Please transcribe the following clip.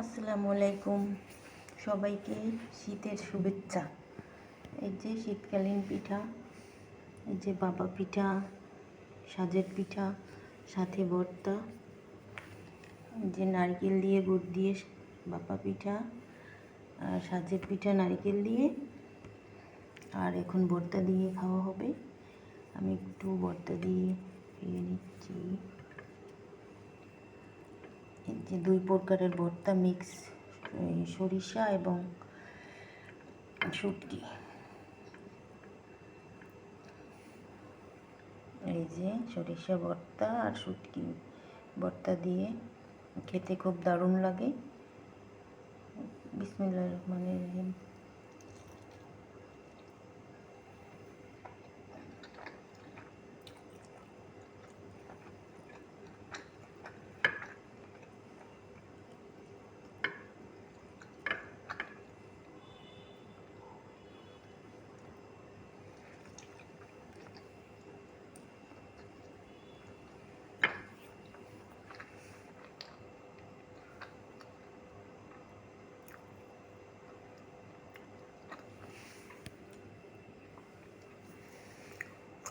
আসসালামু আলাইকুম। সবাইকে শীতের শুভেচ্ছা। এই যে শীতকালীন পিঠা, এই যে বাবা পিঠা, সাজের পিঠা, সাথে ভর্তা যে নারকেল দিয়ে গুড় দিয়ে বাবা পিঠা, আর সাজের পিঠা নারকেল দিয়ে, আর এখন ভর্তা দিয়ে খাওয়া হবে। আমি একটু ভর্তা দিয়ে খেয়ে নিচ্ছি এই যে দুই প্রকারের ভর্তা মিক্স সরিষা এবং শুটকি। এই যে সরিষা ভর্তা আর শুটকি ভর্তা দিয়ে খেতে খুব দারুণ লাগে। বিসমিল্লাহির রহমানির রহিম।